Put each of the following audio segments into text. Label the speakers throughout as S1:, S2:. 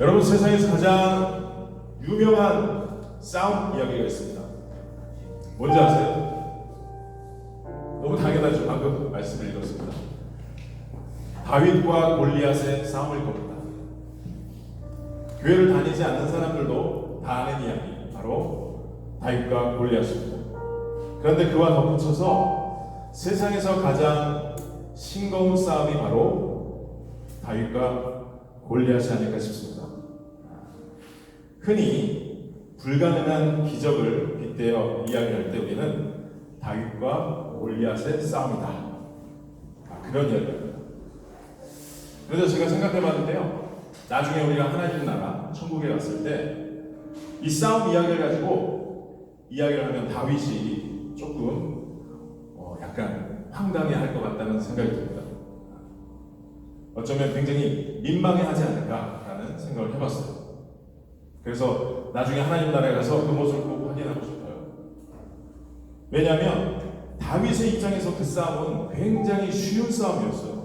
S1: 여러분 세상에서 가장 유명한 싸움 이야기가 있습니다. 뭔지 아세요? 너무 당연하죠. 방금 말씀을 읽었습니다. 다윗과 골리앗의 싸움일 겁니다. 교회를 다니지 않는 사람들도 다 아는 이야기, 바로 다윗과 골리앗입니다. 그런데 그와 덧붙여서 세상에서 가장 싱거운 싸움이 바로 다윗과 골리앗이 아닐까 싶습니다. 흔히 불가능한 기적을 빗대어 이야기할 때 우리는 다윗과 골리앗의 싸움이다. 아, 그런 이야기입니다. 그래서 제가 생각해 봤는데요. 나중에 우리가 하나님 나라, 천국에 갔을 때 이 싸움 이야기를 가지고 이야기를 하면 다윗이 조금 어, 약간 황당해 할 것 같다는 생각이 듭니다. 어쩌면 굉장히 민망해하지 않을까라는 생각을 해봤어요. 그래서 나중에 하나님 나라에 가서 그 모습을 꼭 확인하고 싶어요. 왜냐하면 다윗의 입장에서 그 싸움은 굉장히 쉬운 싸움이었어요.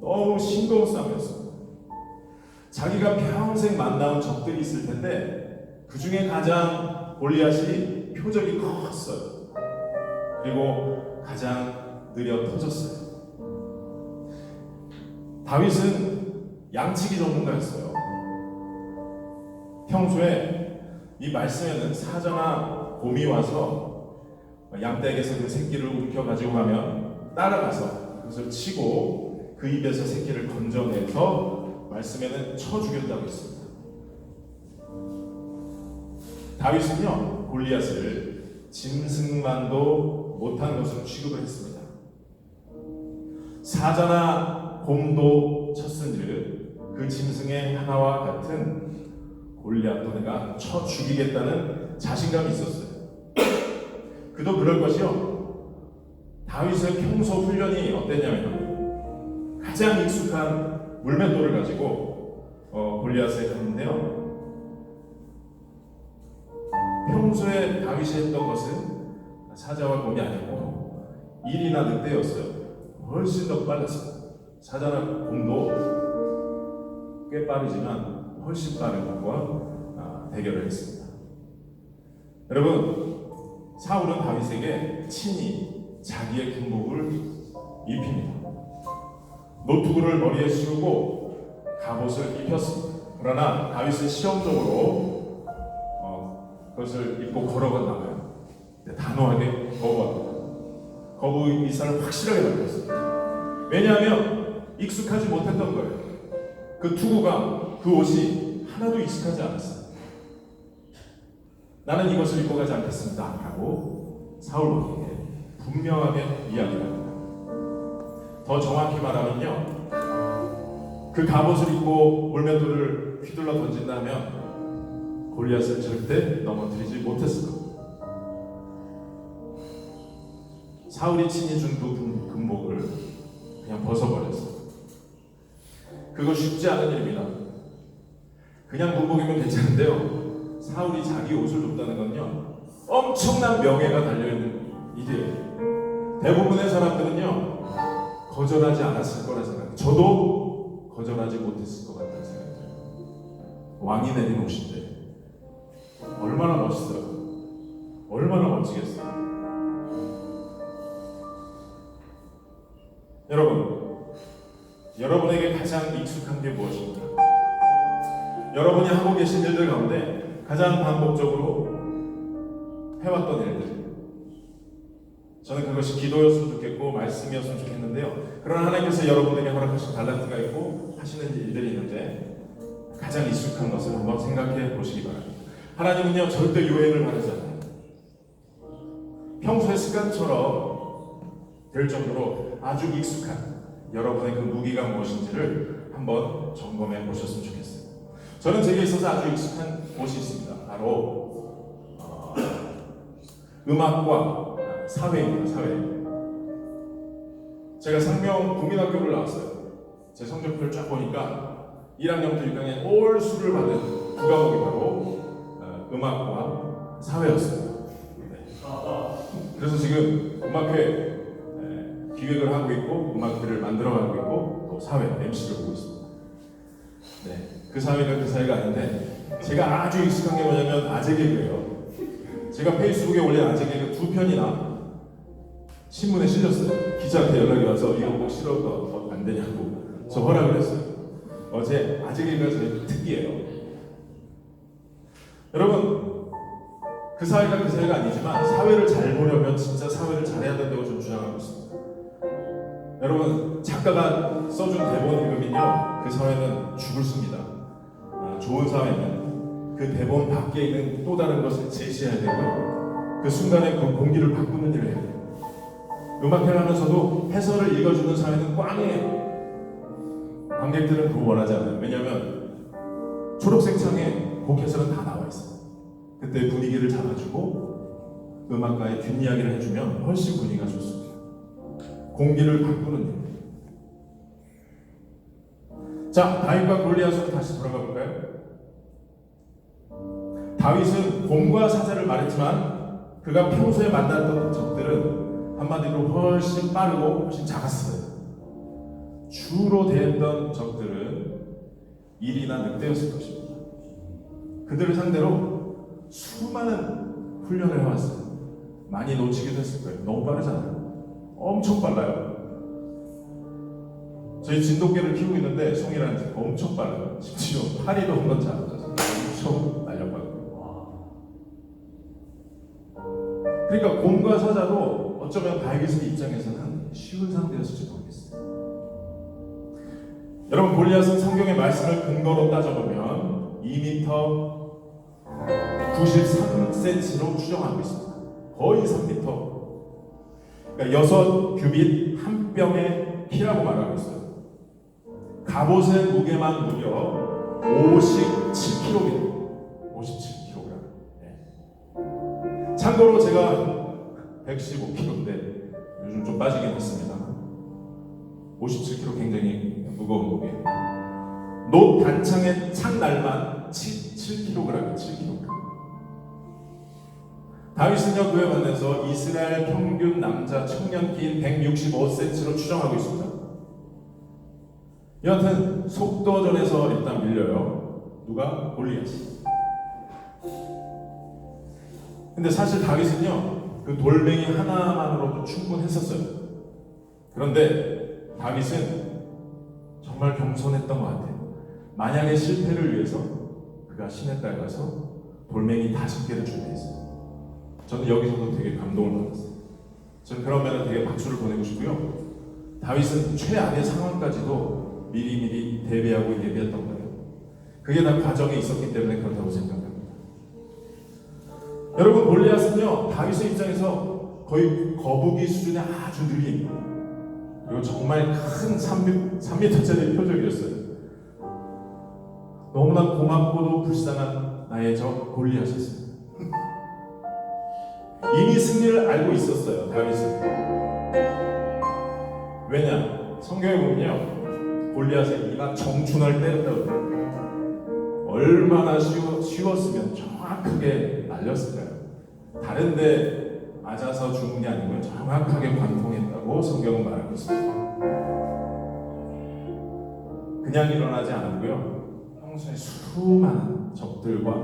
S1: 너무 싱거운 싸움이었어요. 자기가 평생 만나온 적들이 있을 텐데 그 중에 가장 골리앗이 표적이 컸어요. 그리고 가장 느려 터졌어요. 다윗은 양치기 전문가였어요. 평소에 이 말씀에는 사자나 곰이 와서 양떼에게서 그 새끼를 움켜 가지고 가면 따라가서 그것을 치고 그 입에서 새끼를 건져내서 말씀에는 쳐 죽였다고 했습니다. 다윗은요 골리앗을 짐승만도 못한 것으로 취급을 했습니다. 사자나 곰도 쳤은즉 그 짐승의 하나와 같은 골리앗도 내가 쳐 죽이겠다는 자신감이 있었어요. 그도 그럴 것이요. 다윗의 평소 훈련이 어땠냐면 가장 익숙한 물맷돌을 가지고 어, 골리앗에 갔는데요. 평소에 다윗이 했던 것은 사자와 곰이 아니고 일이나 늑대였어요. 훨씬 더 빨랐어요. 사자나 곰도 꽤 빠르지만 훨씬 빠른 것과 아, 대결을 했습니다. 여러분, 사울은 다윗에게 친히 자기의 군복을 입힙니다. 노트구를 머리에 씌우고 갑옷을 입혔습니다. 그러나 다윗은 시험적으로 어, 그것을 입고 걸어간다고요. 단호하게 거부합니다. 거부 의사를 확실하게 밝혔습니다. 왜냐하면 익숙하지 못했던 거예요. 그 투구가 그 옷이 하나도 익숙하지 않았어요. 나는 이것을 입고 가지 않겠습니다. 라고 사울 왕에게 분명하게 이야기를 합니다. 더 정확히 말하면요. 그 갑옷을 입고 물맷돌을 휘둘러 던진다면 골리앗을 절대 넘어뜨리지 못했을 겁니다. 사울이 친히 준그 금복을 그냥 벗어버렸어요. 그거 쉽지 않은 일입니다. 그냥 군복이면 괜찮은데요. 사울이 자기 옷을 줬다는 건요. 엄청난 명예가 달려있는 일이에요. 대부분의 사람들은요. 거절하지 않았을 거라 생각해요. 저도 거절하지 못했을 것 같다는 생각이 들어요. 왕이 내린 옷인데 얼마나 멋있어요. 얼마나 멋지겠어요. 여러분, 여러분에게 가장 익숙한 게 무엇입니까? 여러분이 하고 계신 일들 가운데 가장 반복적으로 해왔던 일들. 저는 그것이 기도였으면 좋겠고 말씀이었으면 좋겠는데요. 그러나 하나님께서 여러분에게 허락하신 달란트가 있고 하시는 일들이 있는데 가장 익숙한 것을 한번 생각해 보시기 바랍니다. 하나님은요 절대 유행을 바라지 않아요. 평소의 습관처럼 될 정도로 아주 익숙한 여러분의 그 무기가 무엇인지를 한번 점검해 보셨으면 좋겠어요. 저는 제게 있어서 아주 익숙한 곳이 있습니다. 바로 어, 음악과 사회입니다. 사회. 제가 상명 국민학교를 나왔어요. 제 성적표를 쫙 보니까 1학년부터 6학년 올 수를 받은 두 과목이 바로 어, 음악과 사회였어요. 네. 그래서 지금 음악회 에, 기획을 하고 있고 음악회를 만들어가고 있고 또 사회 MC를 보고 있습니다. 네, 그 사회가 그 사회가 아닌데 제가 아주 익숙한 게 뭐냐면 아재 개그예요. 제가 페이스북에 올린 아재 개그 두 편이나 신문에 실렸어요. 기자한테 연락이 와서 이거 꼭 실어도 어, 안 되냐고 저 허락을 했어요. 어제 아재 개그가 저희 특기예요. 여러분 그 사회가 그 사회가 아니지만 사회를 잘 보려면 진짜 사회를 잘해야 된다고 저는 주장하고 있습니다. 여러분 작가가 써준 대본 읽으면요 그 사회는 죽을 습니다. 아, 좋은 사회는 그 대본 밖에 있는 또 다른 것을 제시해야 되고 그 순간에 그 공기를 바꾸는 일을 해야 돼요. 음악회를 하면서도 해설을 읽어주는 사회는 꽝이에요. 관객들은 그거 원하지 않아요. 왜냐하면 초록색 창에 곡 해설은 다 나와 있어요. 그때 분위기를 잡아주고 음악가의 뒷이야기를 해주면 훨씬 분위기가 좋습니다. 공기를 바꾸는 일. 자, 다윗과 골리앗으로 다시 돌아가 볼까요? 다윗은 곰과 사자를 말했지만 그가 평소에 만났던 적들은 한마디로 훨씬 빠르고 훨씬 작았어요. 주로 대했던 적들은 일이나 늑대였을 것입니다. 그들을 상대로 수많은 훈련을 해왔어요. 많이 놓치기도 했을 거예요. 너무 빠르잖아요. 엄청 빨라요. 저희 진돗개를 키우고 있는데 송이라는 집 엄청 빨라요. 심지어 파리도 한번 잡아서 엄청 날려가고. 그러니까 곰과 사자도 어쩌면 다윗의 입장에서는 쉬운 상대였을지 모르겠어요. 여러분 골리앗은 성경의 말씀을 근거로 따져보면 2m 93cm로 추정하고 있습니다. 거의 3m. 그러니까 여섯 규빗 한 뼘의 키라고 말하고 있어요. 갑옷의 무게만 무려 57kg. 57kg. 네. 참고로 제가 115kg인데 요즘 좀 빠지긴 했습니다. 57kg 굉장히 무거운 무게. 노 단창의 창날만 7, 7kg, 7kg. 다윗은요 그에 반해서 이스라엘 평균 남자 청년 키인 165cm로 추정하고 있습니다. 여하튼 속도전에서 일단 밀려요. 누가 골리앗이. 근데 사실 다윗은요 그 돌멩이 하나만으로도 충분했었어요. 그런데 다윗은 정말 겸손했던 것 같아요. 만약에 실패를 위해서 그가 시냇가에 가서 돌멩이 다섯 개를 준비했어요. 저는 여기서도 되게 감동을 받았어요. 저는 그런 면은 되게 박수를 보내고 싶고요. 다윗은 최악의 상황까지도 미리미리 대비하고 예비했던 거예요. 그게 다 과정에 있었기 때문에 그렇다고 생각합니다. 여러분 골리앗은요 다윗의 입장에서 거의 거북이 수준의 아주 느린 그리고 정말 큰 3m, 3m짜리 표적이었어요. 너무나 고맙고도 불쌍한 나의 적 골리앗이었어요. 이미 승리를 알고 있었어요, 다윗은. 왜냐? 성경에 보면요, 골리앗의 이가 정춘을 때렸다고. 얼마나 쉬워, 쉬웠으면 정확하게 날렸을까요? 다른데 맞아서 죽은 게 아니고 정확하게 관통했다고 성경은 말하고 있습니다. 그냥 일어나지 않았고요, 평소에 수많은 적들과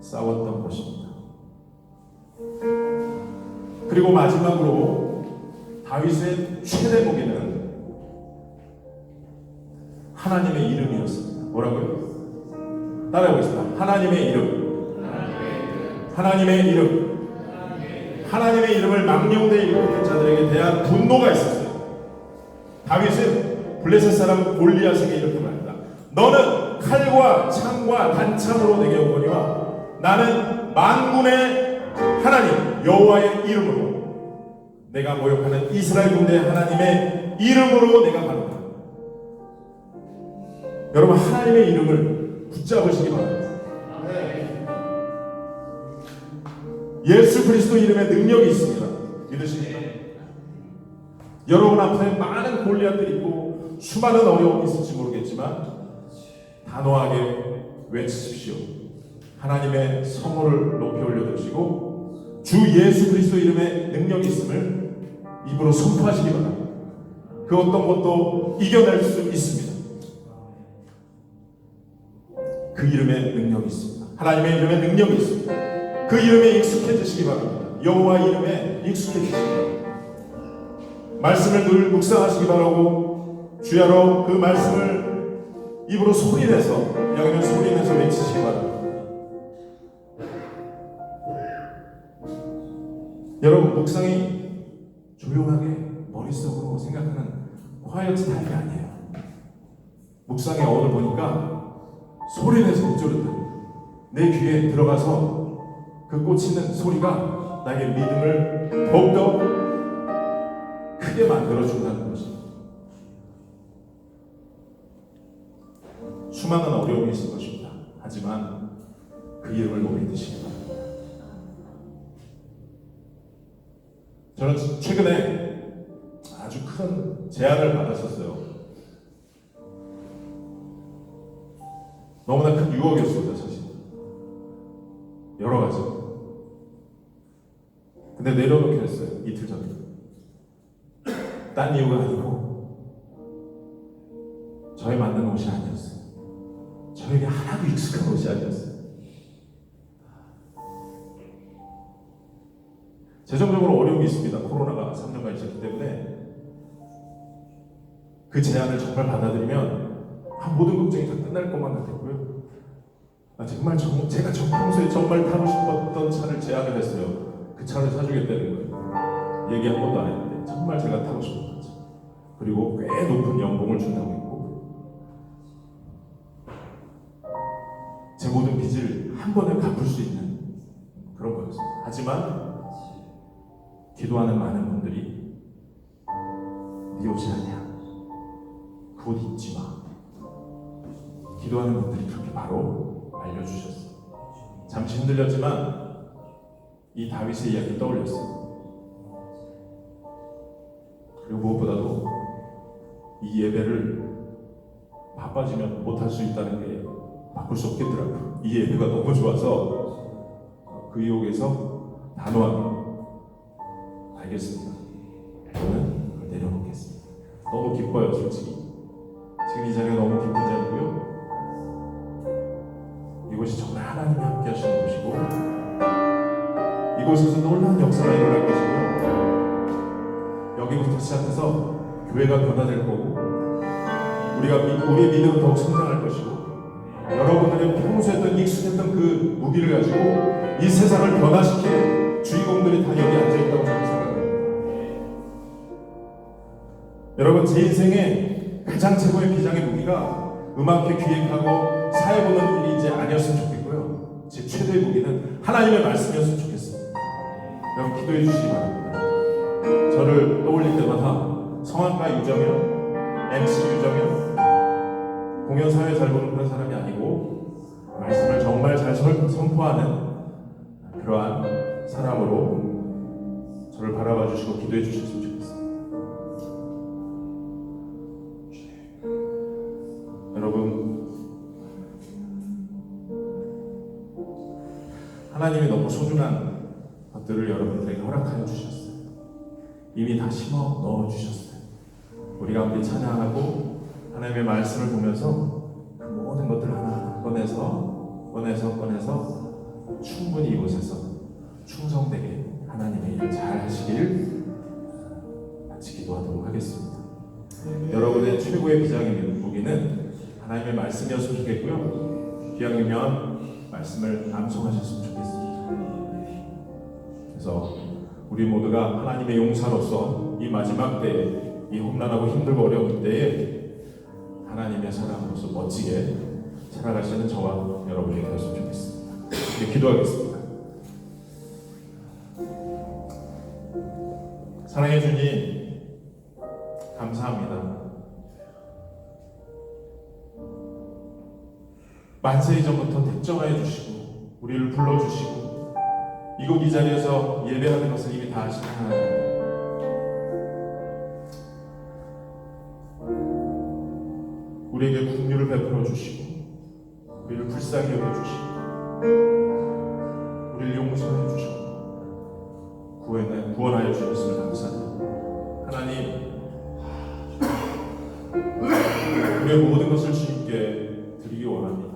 S1: 싸웠던 것입니다. 그리고 마지막으로 다윗의 최대 무기는 하나님의 이름이었습니다. 뭐라고요? 따라해보겠습니다. 하나님의 이름. 하나님의 이름. 하나님의 이름을 망령되이 일으키는 자들에게 대한 분노가 있었어요. 다윗은 블레셋 사람 골리앗에게 이렇게 말합니다. 너는 칼과 창과 단창으로 내게 오거니와 나는 만군의 하나님 여호와의 이름으로 내가 모욕하는 이스라엘 군대 하나님의 이름으로 내가 받는다. 여러분 하나님의 이름을 붙잡으시기 바랍니다. 예수 그리스도 이름에 능력이 있습니다. 믿으십니까? 여러분 앞에 많은 골리앗들이 있고 수많은 어려움이 있을지 모르겠지만 단호하게 외치십시오. 하나님의 성호를 높이 올려드시고 주 예수 그리스도 이름에 능력이 있음을 입으로 선포하시기 바랍니다. 그 어떤 것도 이겨낼 수 있습니다. 그 이름에 능력이 있습니다. 하나님의 이름에 능력이 있습니다. 그 이름에 익숙해지시기 바랍니다. 여호와 이름에 익숙해지시기 바랍니다. 말씀을 늘 묵상하시기 바라고 주야로 그 말씀을 입으로 소리내서 여기는 소리내서 외치시기 바랍니다. 여러분 묵상이 조용하게 머릿속으로 생각하는 콰이어트 타임이 아니에요. 묵상의 어를 보니까 소리내서 읊조른다. 내 귀에 들어가서 그 꽂히는 소리가 나에게 믿음을 더욱더 크게 만들어준다는 것이. 수많은 어려움이 있을 것입니다. 하지만 그 이름을 못 믿으시 저는 최근에 아주 큰 제안을 받았었어요. 너무나 큰 유혹이었습니 있습니다. 코로나가 3년간 있었기 때문에 그 제안을 정말 받아들이면 아, 모든 걱정이 다 끝날 것만 같았고요. 아, 정말 정, 제가 정 평소에 정말 타고 싶었던 차를 제안을 했어요. 그 차를 사주겠다는 거예요. 얘기 한 번도 안 했는데 정말 제가 타고 싶었던 차. 그리고 꽤 높은 연봉을 준다고 했고 제 모든 빚을 한 번에 갚을 수 있는 그런 거였어요. 하지만 기도하는 많은 분들이 네 옷이 아니야. 그 옷 입지 마. 기도하는 분들이 그렇게 바로 알려주셨어요. 잠시 흔들렸지만 이 다윗의 이야기 떠올렸어요. 그리고 무엇보다도 이 예배를 바빠지면 못할 수 있다는 게 바꿀 수 없겠더라고요. 이 예배가 너무 좋아서 그 유혹에서 단호하게 알겠습니다. 저는 그걸 내려놓겠습니다. 너무 기뻐요, 솔직히. 지금 이 자리가 너무 기쁜 자리고요. 이곳이 정말 하나님이 함께 하시는 곳이고, 이곳에서 놀라운 역사가 일어날 것이고요. 여기부터 시작해서 교회가 변화될 거고, 우리가 미- 우리의 믿음은 더욱 성장할 것이고, 여러분들이 평소에 했던 익숙했던 그 무기를 가지고 이 세상을 변화시킬 주인공들이 다 여기 앉아 있다고 생각합니다. 여러분 제 인생의 가장 최고의 비장의 무기가 음악회 기획하고 사회 보는 일이 이제 아니었으면 좋겠고요. 제 최대의 무기는 하나님의 말씀이었으면 좋겠어요. 여러분 기도해 주시기 바랍니다. 저를 떠올릴 때마다 성악가 유정현, MC 유정현, 공연 사회 잘 보는 그런 사람이 아니고 말씀을 정말 잘 선- 선포하는 그러한 사람으로 저를 바라봐 주시고 기도해 주셨으면 좋겠습니다. 하나님이 너무 소중한 것들을 여러분들에게 허락하여 주셨어요. 이미 다 심어 넣어 주셨어요. 우리가 함께 찬양하고 하나님의 말씀을 보면서 그 모든 것들 하나 꺼내서 꺼내서 꺼내서 충분히 이곳에서 충성되게 하나님의 일을 잘 하시길 같이 기도하도록 하겠습니다. 여러분의 최고의 비장의 무기는 하나님의 말씀이었으면 좋겠고요. 기왕이면 말씀을 암송하셨으면 좋겠습니다. 그래서 우리 모두가 하나님의 용사로서 이 마지막 때에 이 험난하고 힘들고 어려운 때에 하나님의 사람으로서 멋지게 살아가시는 저와 여러분이 되었으면 좋겠습니다. 이제 기도하겠습니다. 사랑해 주님, 감사합니다. 만세 이전부터 택정하여 주시고 우리를 불러 주시고 이곳 이 자리에서 예배하는 것을 이미 다 아시는 하나님. 우리에게 국류를 베풀어 주시고 우리를 불쌍히 여겨 주시고 우리를 용서해 주시고 구원하여, 구원하여 주셨음을 감사합니다. 하나님 우리의 모든 것을 주님께 드리기 원합니다.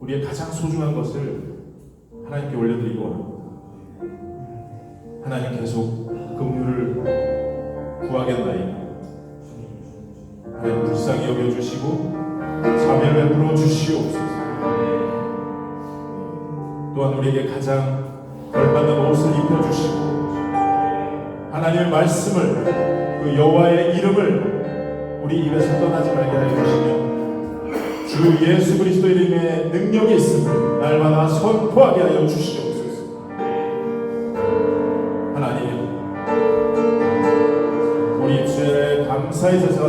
S1: 우리의 가장 소중한 것을 하나님께 올려드리고. 하나님 계속 긍휼을 구하겠나이다. 하나님 불쌍히 여겨주시고 자비를 베풀어 주시옵소서. 또한 우리에게 가장 걸맞는 옷을 입혀주시고 하나님의 말씀을 그 여호와의 이름을 우리 입에서 떠나지 말게 하여 주시며 주 예수 그리스도 능력이 있음을 날마다 선포하게 하여 주시옵소서. 하나님, 우리 입술에 감사의 제사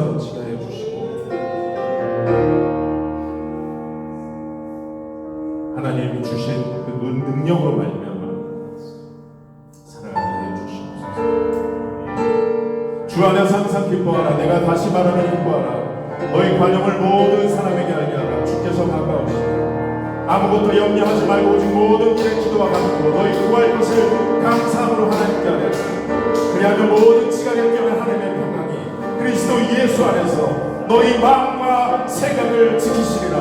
S1: 아무것도 염려하지 말고 오직 모든 일에 기도와 감사로 너희 구할 것을 감사함으로 하나님께 하라. 그리하면 모든 지각에 깨면 하나님의 평강이 그리스도 예수 안에서 너희 마음과 생각을 지키시리라.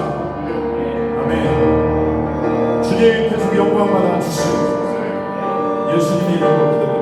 S1: 아멘. 주님 계속 영광 받아 주시옵소서. 예수님의 이름으로 기도합니다.